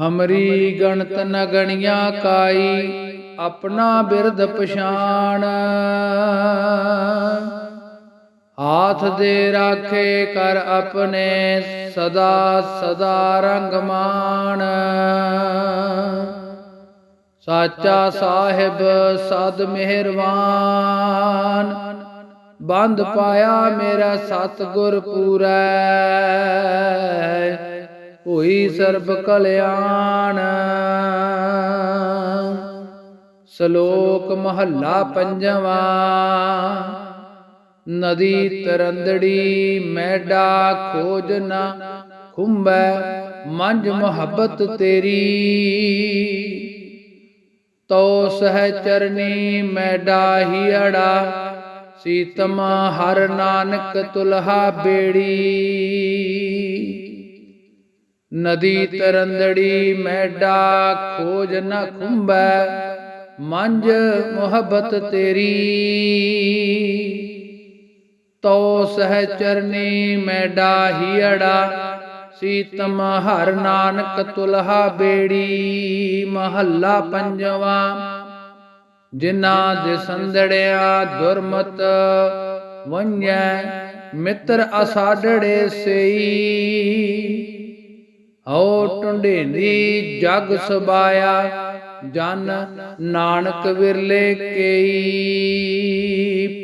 ਹਮਰੀ ਗਣਤ ਨ ਗਣੀਆਂ ਕਾਈ ਆਪਣਾ ਬਿਰਧ ਪਛਾਣ। ਹਾਥ ਦੇ ਰਾਖੇ ਕਰ ਆਪਣੇ ਸਦਾ ਸਦਾ ਰੰਗ ਮਾਣ। ਸਾਚਾ ਸਾਹਿਬ ਸਦ ਮਿਹਰਬਾਨ ਬੰਦ ਪਾਇਆ ਮੇਰਾ ਸਤਿਗੁਰ ਪੂਰੈ। ਹੋਈ ਸਰਬ ਕਲਿਆਣ। ਸ਼ਲੋਕ ਮਹੱਲਾ ਪੰਜਵਾ। ਨਦੀ ਤਰੰਦੜੀ ਮੈਡਾ ਖੋਜਨਾ ਖੁੰਬੈ ਮੰਜ ਮੁਹੱਬਤ ਤੇਰੀ। ਤੋ ਸਹਿ ਚਰਨੀ ਮੈਡਾ ਹੀੜਾ ਸੀਤਮ ਹਰ ਨਾਨਕ ਤੁਲਹਾ ਬੇੜੀ। ਨਦੀ ਤਰੰਦੜੀ ਮੈਡਾ ਖੋਜ ਨ ਖੁੰਬੈ ਮੰਜ ਮੁਹੱਬਤ ਤੇਰੀ। ਤੋ ਸਹਿ ਚਰਨੀ ਮੈਡਾ ਹੀੜਾ ਸੀਤਮ ਹਰ ਨਾਨਕ ਤੁਲਹਾ ਬੇੜੀ। ਮਹੱਲਾ ਪੰਜਵਾ। ਜਿਨ੍ਹਾਂ ਦੇ ਸੰਦੜਿਆ ਦੁਰਮਤ ਵੰਜੈ। ਮਿੱਤਰ ਅਸਾਡੜੇ ਸਈ। ਹਉ ਟੁੰਡੇਂਦੀ ਜਗ ਸਬਾਇਆ, ਜਨ ਨਾਨਕ ਵਿਰਲੇ ਕੇਈ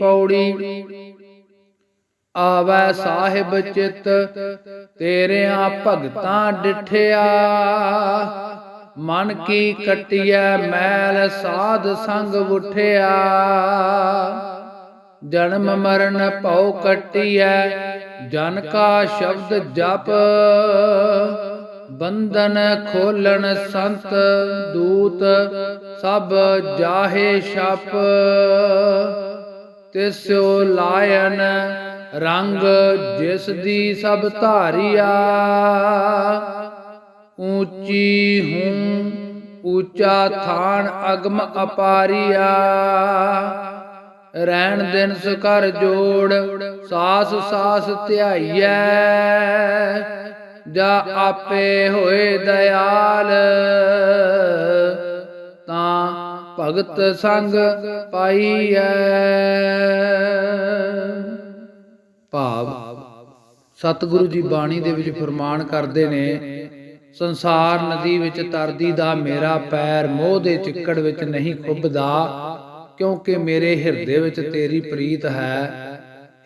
ਪੌੜੀ। ਆਵੈ ਸਾਹਿਬ ਚਿਤ, ਤੇਰਿਆਂ ਭਗਤਾਂ ਡਿਠਿਆ। ਮਨ ਕੀ ਕਟਿਐ, ਮੈਲ ਸਾਧ ਸੰਗ ਉਠਿਆ। ਜਨਮ ਮਰਨ ਭਉ ਕਟਿਐ, ਜਨ ਕਾ ਸ਼ਬਦ ਜਪ। ਬੰਧਨ ਖੋਲਣ ਸੰਤ ਦੂਤ ਸਭ ਜਾਹੇ ਛਪ। ਤਿਸੋ ਲਾਇਨ ਰੰਗ ਜਿਸ ਦੀ ਸਭ ਧਾਰਿਆ। ਉੱਚੀ ਹੂੰ ਉੱਚਾ ਥਾਨ ਅਗਮ ਅਪਾਰੀਆ। ਰਹਿਣ ਦਿਨ ਸੁਕਰ ਜੋੜ ਸਾਸ ਸਾਸ ਧਿਆਈਐ। ਜਾ ਆਪੇ ਹੋਏ ਦਇਆਲ। ਤਾਂ ਭਗਤ ਸੰਗ ਪਾਈਐ। ਭਾਵ, ਸਤਿਗੁਰੂ ਜੀ ਬਾਣੀ ਦੇ ਵਿੱਚ ਫਰਮਾਨ ਕਰਦੇ ਨੇ, ਸੰਸਾਰ ਨਦੀ ਵਿੱਚ ਤਰਦੀ ਦਾ ਮੇਰਾ ਪੈਰ ਮੋਹ ਦੇ ਚਿੱਕੜ ਵਿੱਚ ਨਹੀਂ ਖੁੱਬਦਾ ਕਿਉਂਕਿ ਮੇਰੇ ਹਿਰਦੇ ਵਿੱਚ ਤੇਰੀ ਪ੍ਰੀਤ ਹੈ।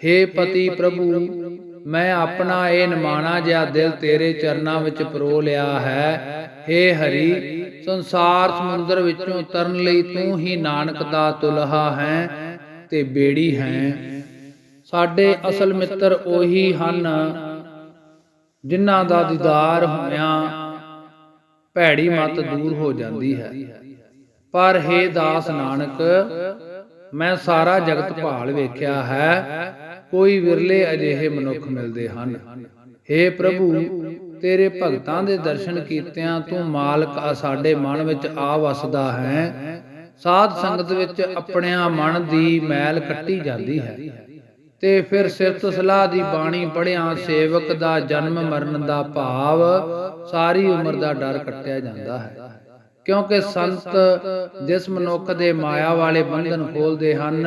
हे ਪਤੀ ਪ੍ਰਭੂ ਮੈਂ ਆਪਣਾ ਇਹ ਨਿਮਾਣਾ ਜਿਹਾ ਦਿਲ ਤੇਰੇ ਚਰਨਾਂ ਵਿੱਚ ਪਰੋ ਲਿਆ ਹੈ। हे ਹਰੀ ਸੰਸਾਰ ਸਮੁੰਦਰ ਵਿੱਚੋਂ ਤਰਨ ਲਈ ਤੂੰ ਹੀ ਨਾਨਕ ਦਾ ਤੁਲਹਾ ਹੈ ਤੇ ਬੇੜੀ ਹੈ। ਸਾਡੇ ਅਸਲ ਮਿੱਤਰ ਉਹੀ ਹਨ ਜਿਨ੍ਹਾਂ ਦਾ ਦੀਦਾਰ ਹੋਇਆਂ ਭੈੜੀ ਮਤ ਦੂਰ ਹੋ ਜਾਂਦੀ ਹੈ। ਪਰ हे ਦਾਸ ਨਾਨਕ ਮੈਂ ਸਾਰਾ ਜਗਤ ਭਾਲ ਵੇਖਿਆ ਹੈ। ਕੋਈ ਵਿਰਲੇ ਅਜਿਹੇ ਮਨੁੱਖ ਮਿਲਦੇ ਹਨ। हे ਪ੍ਰਭੂ, ਤੇਰੇ ਭਗਤਾਂ ਦੇ ਦਰਸ਼ਨ ਕੀਤਿਆਂ ਤੂੰ ਮਾਲਕ ਆ, ਸਾਡੇ ਮਨ ਵਿੱਚ ਆ ਵਸਦਾ ਹੈ। ਸਾਧ ਸੰਗਤ ਵਿੱਚ ਆਪਣਿਆਂ ਮਨ ਦੀ ਮੈਲ ਕੱਟੀ ਜਾਂਦੀ ਹੈ। ਤੇ ਫਿਰ ਸਿਰਤ ਸਲਾਹ ਦੀ ਬਾਣੀ ਪੜਿਆ ਸੇਵਕ ਦਾ ਜਨਮ ਮਰਨ ਦਾ ਭਾਵ ਸਾਰੀ ਉਮਰ ਦਾ ਡਰ ਕੱਟਿਆ ਜਾਂਦਾ ਹੈ। ਕਿਉਂਕਿ ਸੰਤ ਜਿਸ ਮਨੁੱਖ ਦੇ ਮਾਇਆ ਵਾਲੇ ਬੰਧਨ ਖੋਲਦੇ ਹਨ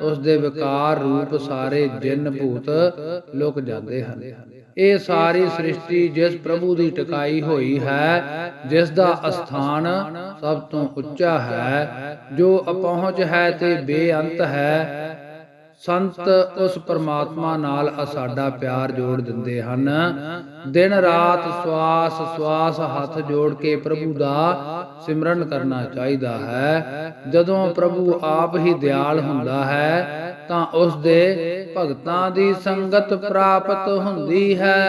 ਉਸ ਦੇ ਵਿਕਾਰ ਰੂਪ ਸਾਰੇ ਜਿੰਨ ਭੂਤ ਲੁਕ ਜਾਂਦੇ ਹਨ। ਇਹ ਸਾਰੀ ਸ੍ਰਿਸ਼ਟੀ ਜਿਸ ਪ੍ਰਭੂ ਦੀ ਟਿਕਾਈ ਹੋਈ ਹੈ, ਜਿਸ ਦਾ ਅਸਥਾਨ ਸਭ ਤੋਂ ਉੱਚਾ ਹੈ, ਜੋ ਅਪਹੁੰਚ ਹੈ ਤੇ ਬੇਅੰਤ ਹੈ, ਸੰਤ ਉਸ ਪਰਮਾਤਮਾ ਨਾਲ ਸਾਡਾ ਪਿਆਰ ਜੋੜ ਦਿੰਦੇ ਹਨ। ਦਿਨ ਰਾਤ ਸਵਾਸ ਸਵਾਸ ਹੱਥ ਜੋੜ ਕੇ ਪ੍ਰਭੂ ਦਾ ਸਿਮਰਨ ਕਰਨਾ ਚਾਹੀਦਾ ਹੈ। ਜਦੋਂ ਪ੍ਰਭੂ ਆਪ ਹੀ ਦਿਆਲ ਹੁੰਦਾ ਹੈ, ਤਾਂ ਉਸ ਦੇ ਭਗਤਾਂ ਦੀ ਸੰਗਤ ਪ੍ਰਾਪਤ ਹੁੰਦੀ ਹੈ।